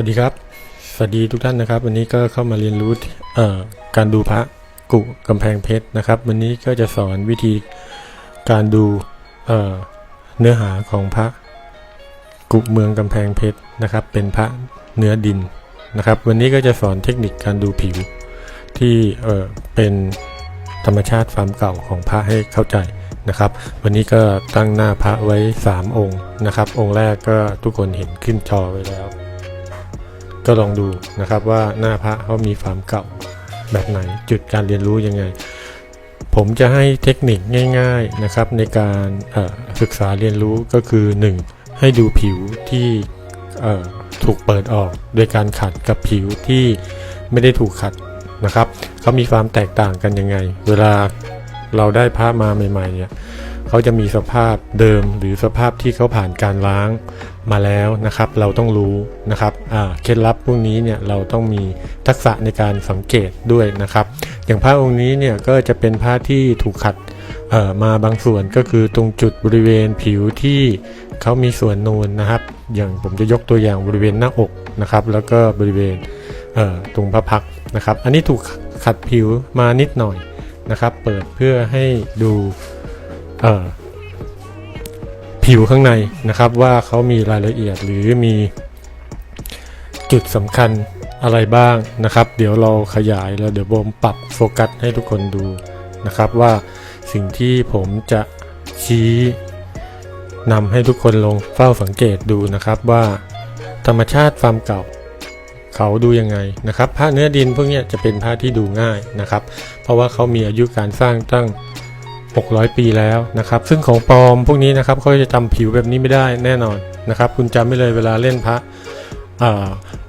วัสดีครับ สวัสดีทุกท่านนะครับ วันนี้ก็เข้ามาเรียนรู้การดูพระกุกำแพงเพชรนะครับ วันนี้ก็จะสอนวิธีการดูเเนื้อหาของพระกุเมืองกำแพงเพชรนะครับ เป็นพระเนื้อดินนะครับ วันนี้ก็จะสอนเทคนิคการดูผิวที่เอ่อเป็นธรรมชาติความเก่าของพระให้เข้าใจนะครับ วันนี้ก็ตั้งหน้าพระไว้ 3 องค์นะครับ องค์แรกก็ทุกคนเห็นขึ้นจอไว้แล้ว ก็ลองดูนะครับว่าหน้าพระเขามีความเก่าแบบไหนจุดการเรียนรู้ยังไง ผมจะให้เทคนิคง่ายๆนะครับในการศึกษาเรียนรู้ก็คือ 1. ให้ดูผิวที่ถูกเปิดออกโดยการขัดกับผิวที่ไม่ได้ถูกขัดนะครับเขามีความแตกต่างกันยังไง เวลาเราได้พระมาใหม่ๆเนี่ย เขาจะมีสภาพเดิมหรือสภาพที่เขาผ่านการล้างมาแล้วนะครับ เราต้องรู้นะครับเคล็ดลับพวกนี้เนี่ยเราต้องมีทักษะในการสังเกตด้วยนะครับ อย่างผ้าองค์นี้เนี่ยก็จะเป็นผ้าที่ถูกขัดมาบางส่วนก็คือตรงจุดบริเวณผิวที่เขามีส่วนนูนนะครับ อย่างผมจะยกตัวอย่างบริเวณหน้าอกนะครับ แล้วก็บริเวณเตรงพระพักนะครับ อันนี้ถูกขัดผิวมานิดหน่อยนะครับ เปิดเพื่อให้ดู ผิวข้างในนะครับว่าเขามีรายละเอียดหรือมีจุดสำคัญอะไรบ้างนะครับ เดี๋ยวเราขยายแล้วเดี๋ยวโบมปรับโฟกัสให้ทุกคนดูนะครับว่าสิ่งที่ผมจะชี้นำให้ทุกคนลงเฝ้าสังเกตดูนะครับว่า ธรรมชาติฟาร์มเก่า เขาดูยังไงนะครับผ้าเนื้อดินพวกนี้จะเป็นผ้าที่ดูง่ายนะครับ เพราะว่าเขามีอายุการสร้างตั้ง 600 ปีแล้วนะครับ ซึ่งของปลอมพวกนี้นะครับเขาจะจำผิวแบบนี้ไม่ได้แน่นอนนะครับ คุณจำไม่เลยเวลาเล่นพระ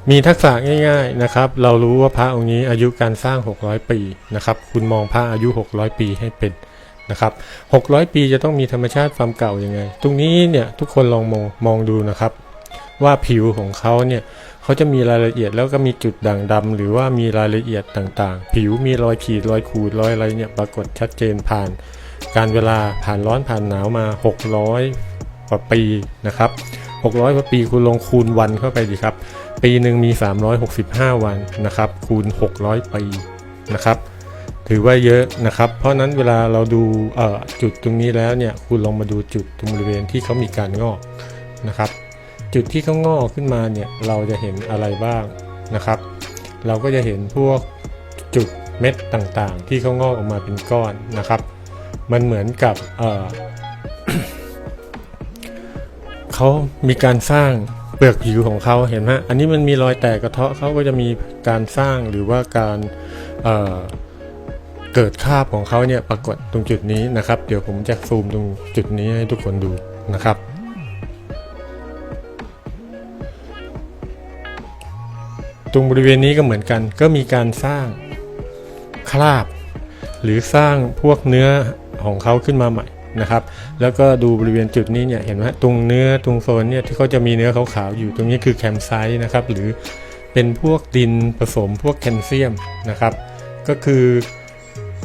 มีทักษะง่าย ๆนะครับ เรารู้ว่าพระองค์นี้อายุการสร้าง 600 ปีนะครับ คุณมองพระอายุ 600 ปีให้เป็นนะครับ 600 ปีจะต้องมีธรรมชาติความเก่ายังไง ตรงนี้เนี่ยทุกคนลองมองมองดูนะครับ ว่าผิวของเขาเนี่ยเขาจะมีรายละเอียดแล้วก็มีจุดด่างดำหรือว่ามีรายละเอียดต่างๆ ผิวมีรอยขีดรอยขูดรอยอะไรเนี่ยปรากฏชัดเจนผ่าน การเวลาผ่านร้อนผ่านหนาวมา 600 กว่าปีนะครับ 600 กว่าปีคุณลงคูณวันเข้าไปดีครับ ปีหนึ่งมี 365 วันนะครับ คูณ 600 ปีนะครับ ถือว่าเยอะนะครับ เพราะนั้นเวลาเราดูจุดตรงนี้แล้วเนี่ยคุณลองมาดูจุดตรงบริเวณที่เขามีการงอกนะครับ จุดที่เขางอกขึ้นมาเนี่ยเราจะเห็นอะไรบ้างนะครับ เราก็จะเห็นพวกจุดเม็ดต่างๆ ที่เขางอกออกมาเป็นก้อนนะครับ มันเหมือนกับเเขามีการสร้างเปลือกผิวของเขาเห็นไหมอันนี้มันมีรอยแตกกระเทาะเขาก็จะมีการสร้างหรือว่าการเเกิดคาบของเขาเนี่ยปรากฏตรงจุดนี้นะครับ เดี๋ยวผมจะซูมตรงจุดนี้ให้ทุกคนดูนะครับตรงบริเวณนี้ก็เหมือนกันก็มีการสร้างคราบ หรือสร้างพวกเนื้อ ของเขาขึ้นมาใหม่นะครับ แล้วก็ดูบริเวณจุดนี้เนี่ยเห็นไหมตรงเนื้อตรงโซนเนี่ยที่เขาจะมีเนื้อขาวๆอยู่ตรงนี้คือแคมไซต์นะครับหรือเป็นพวกดินผสมพวกแคลเซียมนะครับ ก็คือ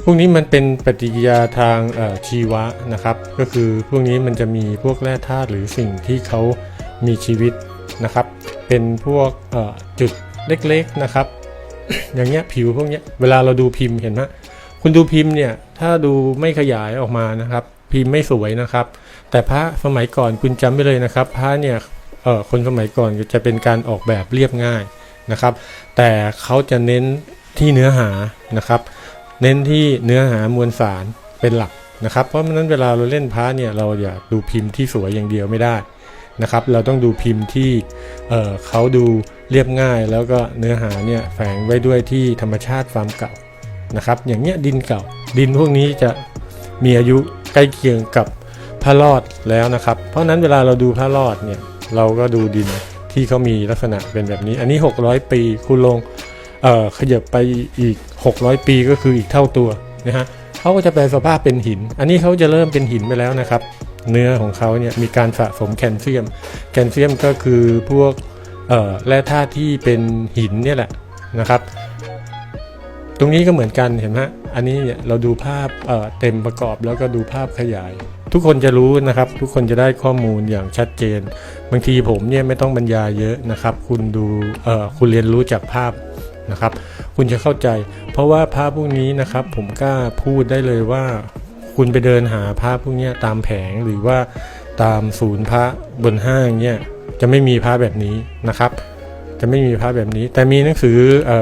พวกนี้มันเป็นปฏิกิริยาทางชีวะนะครับ ก็คือพวกนี้มันจะมีพวกแร่ธาตุหรือสิ่งที่เขามีชีวิตนะครับ เป็นพวกจุดเล็กๆนะครับ อย่างเงี้ยผิวพวกเนี้ยเวลาเราดูพิมพ์เห็นไหม คุณดูพิมพ์เนี่ยถ้าดูไม่ขยายออกมานะครับ พิมพ์ไม่สวยนะครับ แต่พระสมัยก่อนคุณจำไว้เลยนะครับ พระเนี่ยเออคนสมัยก่อนจะเป็นการออกแบบเรียบง่ายนะครับ แต่เขาจะเน้นที่เนื้อหานะครับ เน้นที่เนื้อหามวลสารเป็นหลักนะครับ เพราะฉะนั้นเวลาเราเล่นพระเนี่ยเราอย่าดูพิมพ์ที่สวยอย่างเดียวไม่ได้นะครับ เราต้องดูพิมพ์ที่เออเขาดูเรียบง่าย แล้วก็เนื้อหาเนี่ยแฝงไว้ด้วยที่ธรรมชาติฟามเก่า นะครับ อย่างเงี้ยดินเก่า ดินพวกนี้จะมีอายุใกล้เคียงกับผ้ารอดแล้วนะครับ เพราะนั้นเวลาเราดูผ้ารอดเนี่ยเราก็ดูดินที่เขามีลักษณะเป็นแบบนี้ อันนี้ 600 ปีคุณลงเอ่อขยับไปอีก 600 ปีก็คืออีกเท่าตัวนะฮะเขาก็จะแปลสภาพเป็นหิน อันนี้เขาจะเริ่มเป็นหินไปแล้วนะครับ เนื้อของเขาเนี่ยมีการสะสมแคลเซียม แคลเซียมก็คือพวกแร่ธาตุที่เป็นหินเนี่ยแหละนะครับ ตรงนี้ก็เหมือนกันเห็นไหมอันนี้เราดูภาพเเต็มประกอบแล้วก็ดูภาพขยาย ทุกคนจะรู้นะครับ ทุกคนจะได้ข้อมูลอย่างชัดเจน บางทีผมเนี่ยไม่ต้องบรรยายเยอะนะครับ คุณดูคุณเรียนรู้จากภาพนะครับ คุณจะเข้าใจ เพราะว่าภาพพวกนี้นะครับ ผมกล้าพูดได้เลยว่า คุณไปเดินหาภาพพวกนี้ตามแผงหรือว่าตามศูนย์พระบนห้างเนี่ยจะไม่มีพระแบบนี้นะครับ จะไม่มีพระแบบนี้ แต่มีหนังสืออ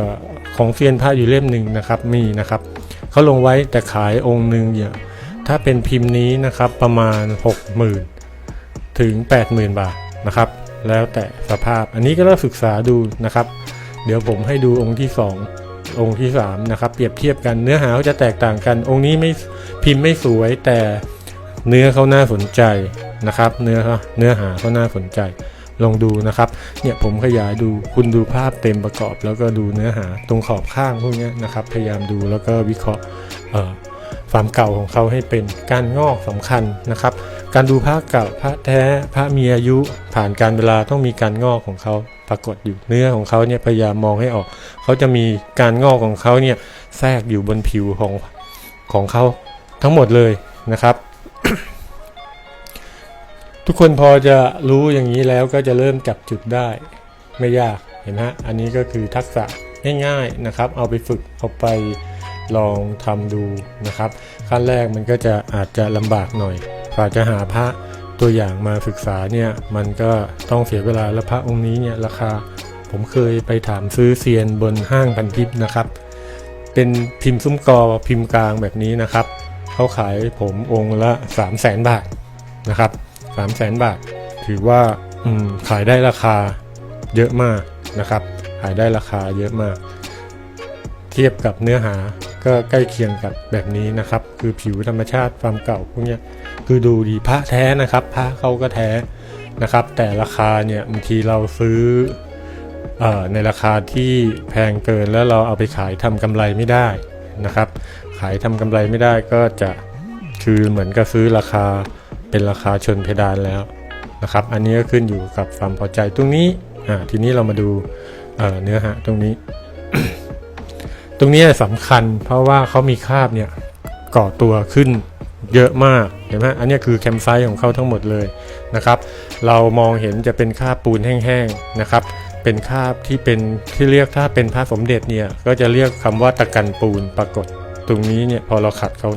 ของเซียนพระอยู่เล่มหนึ่งนะครับมีนะครับเขาลงไว้แต่ขายองค์หนึ่งเนี่ยถ้าเป็นพิมพ์นี้นะครับประมาณ 60,000 ถึง 80,000 บาทนะครับ แล้วแต่สภาพอันนี้ก็ต้องศึกษาดูนะครับ เดี๋ยวผมให้ดูองค์ที่ 2 องค์ที่3นะครับเปรียบเทียบกันเนื้อหาเขาจะแตกต่างกัน องค์นี้ไม่พิมพ์ไม่สวยแต่เนื้อเขาน่าสนใจนะครับ เนื้อเนื้อหาเขาน่าสนใจ ลองดูนะครับ เนี่ยผมขยายดูคุณดูภาพเต็มประกอบ แล้วก็ดูเนื้อหาตรงขอบข้างพวกนี้นะครับ พยายามดูแล้วก็วิเคราะห์ความเก่าของเขาให้เป็นการงอกสำคัญนะครับ การดูพระเก่าพระแท้พระมีอายุผ่านการเวลาต้องมีการงอกของเขาปรากฏอยู่เนื้อของเขาเนี่ยพยายามมองให้ออก เขาจะมีการงอกของเขาเนี่ยแทรกอยู่บนผิวของของเขาทั้งหมดเลยนะครับ ทุกคนพอจะรู้อย่างนี้แล้วก็จะเริ่มจับจุดได้ ไม่ยากเห็นไหมฮะอันนี้ก็คือทักษะง่ายๆนะครับ เอาไปฝึกเอาไปลองทำดูนะครับ ขั้นแรกมันก็จะอาจจะลำบากหน่อยกว่าจะหาพระตัวอย่างมาศึกษาเนี่ยมันก็ต้องเสียเวลาและพระองค์นี้เนี่ยราคาผมเคยไปถามซื้อเซียนบนห้างพันทิพย์นะครับ เป็นพิมพ์ซุ้มกอพิมพ์กลางแบบนี้นะครับเขาขายผมองค์ละ 3 0 0แสนบาทนะครับ 3 0 0แสนบาท ถือว่าขายได้ราคาเยอะมากนะครับ ขายได้ราคาเยอะมาก เทียบกับเนื้อหาก็ใกล้เคียงกับแบบนี้นะครับ คือผิวธรรมชาติความเก่าพวกนี้คือดูดีพระแท้นะครับพระเขาก็แท้นะครับ แต่ราคาเนี่ยบางทีเราซื้อเอ่อในราคาที่แพงเกินแล้วเราเอาไปขายทำกำไรไม่ได้นะครับ ขายทำกำไรไม่ได้ก็จะคือเหมือนกับซื้อราคา เป็นราคาชนเพดานแล้วนะครับ อันนี้ก็ขึ้นอยู่กับความพอใจตรงนี้อ่าทีนี้เรามาดูเเนื้อหาตรงนี้ ตรงนี้สำคัญเพราะว่าเขามีคาบเนี่ยก่อตัวขึ้นเยอะมากเห็นไหมอันนี้คือแคมไซต์ของเขาทั้งหมดเลยนะครับ เรามองเห็นจะเป็นคาบปูนแห้งๆนะครับ เป็นคาบที่เป็นที่เรียกถ้าเป็นพระสมเด็จเนี่ยก็จะเรียกคำว่าตะกันปูนปรากฏ ตรงนี้เนี่ยพอเราขัดเขา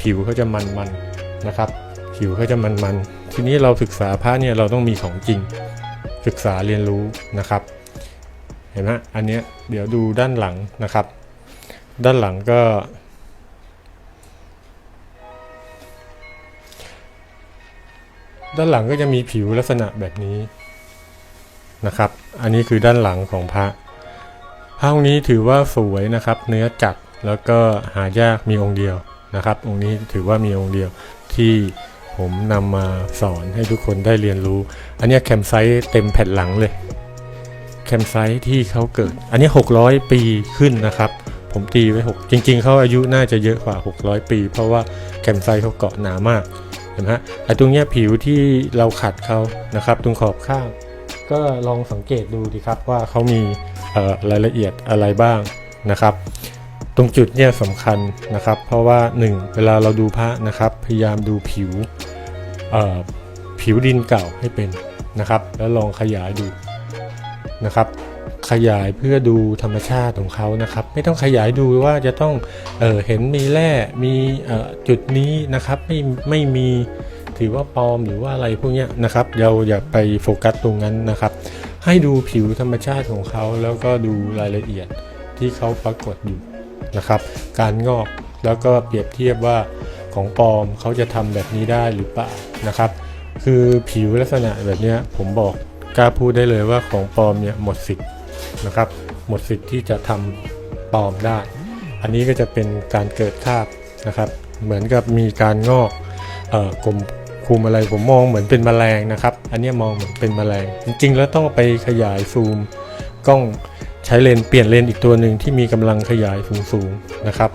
ผิวเขาจะมันๆนะครับ ผิวเขาจะมันๆ ทีนี้เราศึกษาพระเนี่ยเราต้องมีของจริง ศึกษาเรียนรู้นะครับ เห็นไหมอันเนี้ยเดี๋ยวดูด้านหลังนะครับ ด้านหลังก็ ด้านหลังก็จะมีผิวลักษณะแบบนี้นะครับ อันนี้คือด้านหลังของพระพระองค์นี้ถือว่าสวยนะครับ เนื้อจัดแล้วก็หายากมีองค์เดียวนะครับ องค์นี้ถือว่ามีองค์เดียวที่ ผมนำมาสอนให้ทุกคนได้เรียนรู้ อันนี้แคมไซต์เต็มแผ่นหลังเลย แคมไซต์ที่เขาเกิด อันนี้ 600 ปีขึ้นนะครับ ผมตีไว้ 6 จริง ๆ เขาอายุน่าจะเยอะกว่า 600 ปี เพราะว่าแคมไซต์เขาเกาะหนามากเห็นไหมฮะไอ้ตรงเนี้ยผิวที่เราขัดเขานะครับ ตรงขอบข้าง ก็ลองสังเกตดูดีครับว่าเขามีรายละเอียดอะไรบ้างนะครับตรงจุดเนี่ยสำคัญนะครับ เพราะว่า 1 เวลาเราดูพระนะครับ พยายามดูผิว ผิวดินเก่าให้เป็นนะครับ แล้วลองขยายดูนะครับ ขยายเพื่อดูธรรมชาติของเขานะครับ ไม่ต้องขยายดูว่าจะต้องเออเห็นมีแร่มีจุดนี้นะครับไม่ไม่มีถือว่าปลอมหรือว่าอะไรพวกนี้นะครับ เราอย่าไปโฟกัสตรงนั้นนะครับ ให้ดูผิวธรรมชาติของเขาแล้วก็ดูรายละเอียดที่เขาปรากฏอยู่นะครับ การงอกแล้วก็เปรียบเทียบว่า ของปลอมเขาจะทำแบบนี้ได้หรือเปล่านะครับ คือผิวลักษณะแบบนี้ผมบอกกล้าพูดได้เลยว่าของปลอมเนี่ยหมดสิทธิ์นะครับ หมดสิทธิ์ที่จะทำปลอมได้ อันนี้ก็จะเป็นการเกิดคาบนะครับ เหมือนกับมีการงอกเอ่อกลมคุมอะไรผมมองเหมือนเป็นแมลงนะครับ อันนี้มองเหมือนเป็นแมลง จริงๆ แล้วต้องไปขยายซูมกล้องใช้เลนเปลี่ยนเลนอีกตัวหนึ่งที่มีกำลังขยายสูงๆนะครับ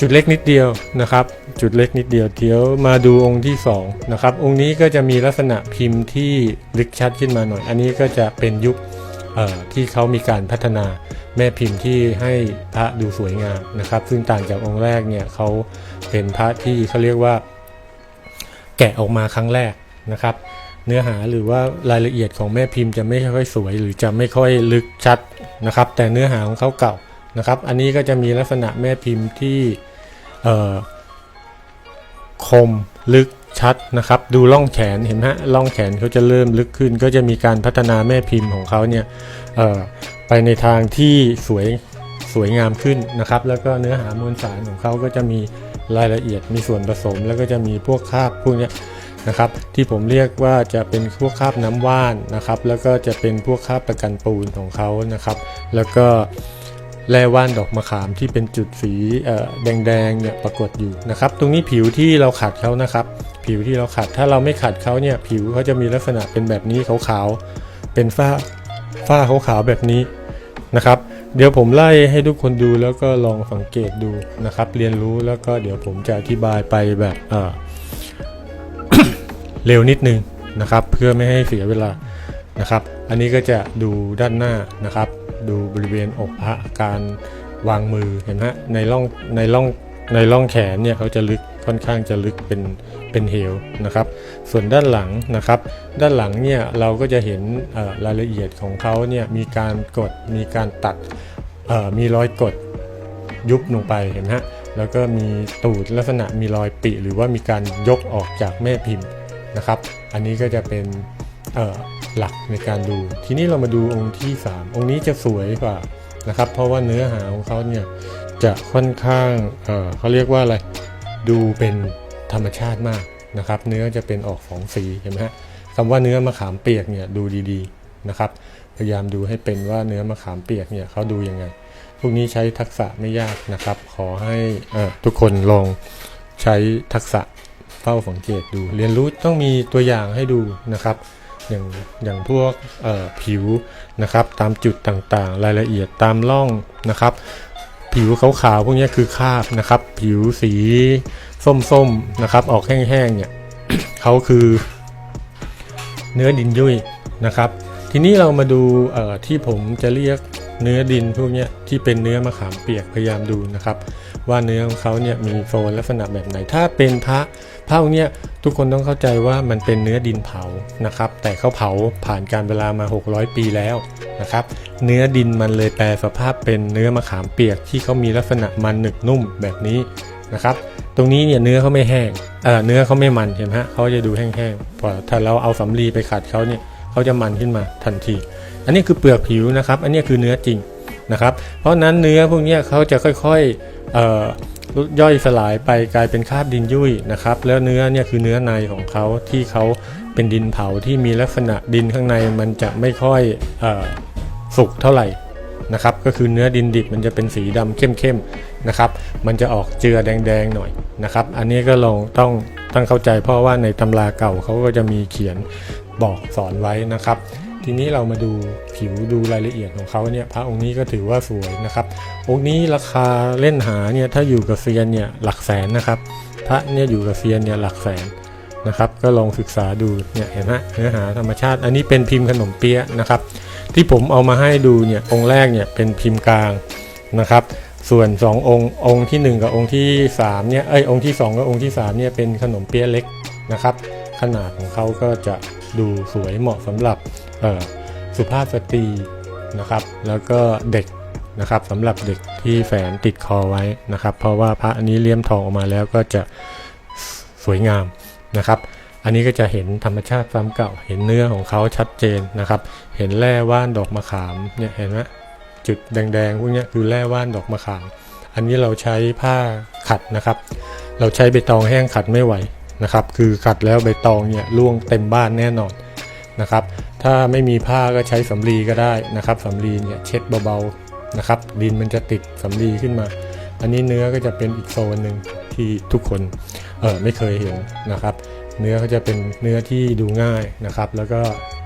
จุดเล็กนิดเดียวนะครับ จุดเล็กนิดเดียวเดี๋ยวมาดูองค์ที่2นะครับองค์นี้ก็จะมีลักษณะพิมพ์ที่ลึกชัดขึ้นมาหน่อย อันนี้ก็จะเป็นยุคที่เขามีการพัฒนาแม่พิมพ์ที่ให้พระดูสวยงามนะครับ ซึ่งต่างจากองค์แรกเนี่ยเขาเป็นพระที่เขาเรียกว่า แกะออกมาครั้งแรกนะครับ เนื้อหาหรือว่ารายละเอียดของแม่พิมพ์จะไม่ค่อยสวย หรือจะไม่ค่อยลึกชัดนะครับ แต่เนื้อหาของเขาเก่า นะครับ อันนี้ก็จะมีลักษณะแม่พิมพ์ที่คมลึกชัดนะครับ ดูล่องแขนเห็นไหมล่องแขนเขาจะเริ่มลึกขึ้น ก็จะมีการพัฒนาแม่พิมพ์ของเขาเนี่ยไปในทางที่สวยสวยงามขึ้นนะครับ แล้วก็เนื้อหามวลสารของเขาก็จะมีรายละเอียดมีส่วนผสม แล้วก็จะมีพวกคราบพวกเนี้ยนะครับ ที่ผมเรียกว่าจะเป็นพวกคราบน้ำว่านนะครับ แล้วก็จะเป็นพวกคราบประกันปูนของเขานะครับ แล้วก็ แร่ว่านดอกมะขามที่เป็นจุดสีแดงๆเนี่ยปรากฏอยู่นะครับ ตรงนี้ผิวที่เราขัดเขานะครับ ผิวที่เราขัดถ้าเราไม่ขัดเขาเนี่ยผิวเขาจะมีลักษณะเป็นแบบนี้ขาวๆเป็นฝ้าฝ้าขาวๆแบบนี้นะครับ เดี๋ยวผมไล่ให้ทุกคนดูแล้วก็ลองสังเกตดูนะครับ เรียนรู้แล้วก็เดี๋ยวผมจะอธิบายไปแบบเเร็วนิดนึงนะครับ เพื่อไม่ให้เสียเวลานะครับ อันนี้ก็จะดูด้านหน้านะครับ ดูบริเวณอกพระการวางมือเห็นไหมในร่องในร่องในร่องแขนเนี่ยเขาจะลึกค่อนข้างจะลึกเป็นเป็นเหวนะครับ ส่วนด้านหลังนะครับ ด้านหลังเนี่ยเราก็จะเห็นรายละเอียดของเขาเนี่ยมีการกดมีการตัดมีรอยกดยุบลงไปเห็นไหมฮะแล้วก็มีตูดลักษณะมีรอยปิหรือว่ามีการยกออกจากแม่พิมพ์นะครับ อันนี้ก็จะเป็นเหลักในการดู ทีนี้เรามาดูองค์ที่ 3 องค์นี้จะสวยกว่านะครับ เพราะว่าเนื้อหาของเขาเนี่ยจะค่อนข้างเเขาเรียกว่าอะไรดูเป็นธรรมชาติมากนะครับ เนื้อจะเป็นออกสองสีเห็นไหมฮะคำว่าเนื้อมะขามเปียกเนี่ยดูดีๆนะครับ พยายามดูให้เป็นว่าเนื้อมะขามเปียกเนี่ยเขาดูยังไง พวกนี้ใช้ทักษะไม่ยากนะครับ ขอให้ทุกคนลองใช้ทักษะเฝ้าสังเกตดู เรียนรู้ต้องมีตัวอย่างให้ดูนะครับ อย่างอย่างพวกผิวนะครับตามจุดต่างๆ รายละเอียดตามร่องนะครับ ผิวขาวๆพวกนี้คือคราบนะครับ ผิวสีส้มๆนะครับ ออกแห้งๆเนี่ยเขาคือเนื้อดินยุ่ยนะครับ ทีนี้เรามาดูที่ผมจะเรียกเนื้อดินพวกนี้ที่เป็นเนื้อมะขามเปียกพยายามดูนะครับ ว่าเนื้อของเขาเนี่ยมีโซนลักษณะแบบไหนถ้าเป็นพระ พระองค์เนี่ยทุกคนต้องเข้าใจว่ามันเป็นเนื้อดินเผานะครับ แต่เขาเผาผ่านการเวลามา 600 ปีแล้วนะครับ เนื้อดินมันเลยแปลสภาพเป็นเนื้อมะขามเปียกที่เขามีลักษณะมันหนึบนุ่มแบบนี้นะครับ ตรงนี้เนี่ยเนื้อเขาไม่แห้งเออเนื้อเขาไม่มันเห็นไหมฮะเขาจะดูแห้งๆพอถ้าเราเอาสำลีไปขัดเขาเนี่ยเขาจะมันขึ้นมาทันที อันนี้คือเปลือกผิวนะครับ อันนี้คือเนื้อจริงนะครับ เพราะนั้นเนื้อพวกนี้เขาจะค่อยๆเอ่อ ย่อยสลายไปกลายเป็นคราบดินยุ่ยนะครับแล้วเนื้อเนี่ยคือเนื้อในของเขาที่เขาเป็นดินเผาที่มีลักษณะดินข้างในมันจะไม่ค่อยออสุกเท่าไหร่นะครับก็คือเนื้อดินดิบมันจะเป็นสีดำเข้มๆนะครับ มันจะออกเจือแดงๆหน่อยนะครับ อันนี้ก็ลองต้องต้องเข้าใจเพราะว่าในตำราเก่าเขาก็จะมีเขียนบอกสอนไว้นะครับ ทีนี้เรามาดูผิวดูรายละเอียดของเขาเนี่ยพระองค์นี้ก็ถือว่าสวยนะครับ องค์นี้ราคาเล่นหาเนี่ยถ้าอยู่กับเซียนเนี่ยหลักแสนนะครับ พระเนี่ยอยู่กับเซียนเนี่ยหลักแสนนะครับ ก็ลองศึกษาดูเนี่ยเห็นไหมเนื้อหาธรรมชาติ อันนี้เป็นพิมพ์ขนมเปี๊ยะนะครับ ที่ผมเอามาให้ดูเนี่ยองค์แรกเนี่ยเป็นพิมพ์กลางนะครับส่วน 2 องค์องค์ทีหนึ่1 กับองค์ที่3เนี่ยเอ้ยองค์ที่ 2 กับองค์ที่3เนี่ยเป็นขนมเปี๊ยะเล็กนะครับ ขนาดของเขาก็จะดูสวยเหมาะสำหรับ สุภาพสตรีนะครับ แล้วก็เด็กนะครับสำหรับเด็กที่แฝนติดคอไว้นะครับ เพราะว่าพระอันนี้เลี่ยมทองออกมาแล้วก็จะสวยงามนะครับ อันนี้ก็จะเห็นธรรมชาติความเก่า เห็นเนื้อของเขาชัดเจนนะครับ เห็นแร่ว่านดอกมะขามเนี่ยเห็นไหมจุดแดงๆพวกนี้คือแร่ว่านดอกมะขาม อันนี้เราใช้ผ้าขัดนะครับ เราใช้ใบตองแห้งขัดไม่ไหวนะครับ คือขัดแล้วใบตองเนี่ยร่วงเต็มบ้านแน่นอน นะครับ ถ้าไม่มีผ้าก็ใช้สำลีก็ได้นะครับสำลีเนี่ยเช็ดเบาๆนะครับดินมันจะติดสำลีขึ้นมา อันนี้เนื้อก็จะเป็นอีกโซนหนึ่งที่ทุกคนเออไม่เคยเห็นนะครับ เนื้อก็จะเป็นเนื้อที่ดูง่ายนะครับ แล้วก็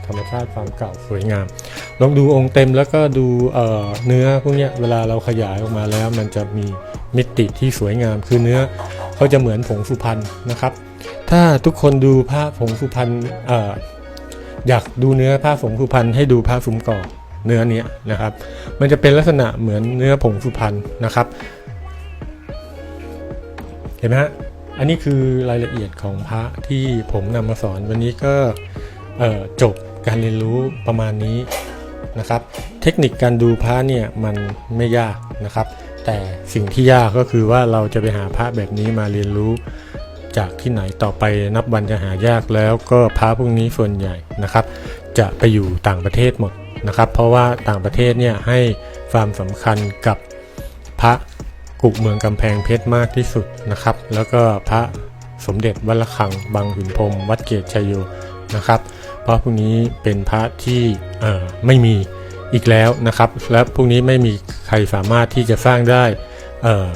ธรรมชาติความเก่าสวยงาม ลองดูองค์เต็มแล้วก็ดูเอ่อเนื้อพวกเนี้ยเวลาเราขยายออกมาแล้ว มันจะมีมิติที่สวยงาม คือเนื้อเขาจะเหมือนผงสุพรรณนะครับ ถ้าทุกคนดูผ้าผงสุพรรณเอยากดูเนื้อผ้าผงสุพรรณให้ดูผ้าซุ้มก่อเนื้อเนี้ยนะครับ มันจะเป็นลักษณะเหมือนเนื้อผงสุพรรณนะครับ เห็นไหมฮะอันนี้คือรายละเอียดของพระที่ผมนำมาสอนวันนี้ก็จบการเรียนรู้ประมาณนี้นะครับ เทคนิคการดูพระเนี่ยมันไม่ยากนะครับ แต่สิ่งที่ยากก็คือว่าเราจะไปหาพระแบบนี้มาเรียนรู้ จากที่ไหนต่อไปนับวันจะหายากแล้วก็พระพวกนี้ส่วนใหญ่นะครับ จะไปอยู่ต่างประเทศหมดนะครับ เพราะว่าต่างประเทศเนี่ยให้ความสำคัญกับพระกุเมืองกำแพงเพชรมากที่สุดนะครับ แล้วก็พระสมเด็จวัดระฆังบางขุนพรมวัดเกตชัยโยนะครับ เพราะพวกนี้เป็นพระที่ไม่มีอีกแล้วนะครับ และพวกนี้ไม่มีใครสามารถที่จะสร้างได้เอ่อ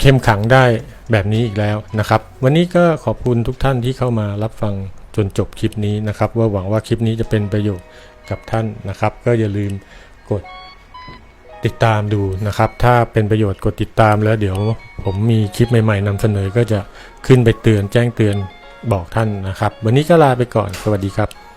เข้มขังได้ แบบนี้อีกแล้วนะครับ วันนี้ก็ขอบคุณทุกท่านที่เข้ามารับฟังจนจบคลิปนี้นะครับ ว่าหวังว่าคลิปนี้จะเป็นประโยชน์กับท่านนะครับ ก็อย่าลืมกดติดตามดูนะครับ ถ้าเป็นประโยชน์กดติดตามแล้วเดี๋ยวผมมีคลิปใหม่ๆนำเสนอก็จะขึ้นไปเตือนแจ้งเตือนบอกท่านนะครับ วันนี้ก็ลาไปก่อน สวัสดีครับ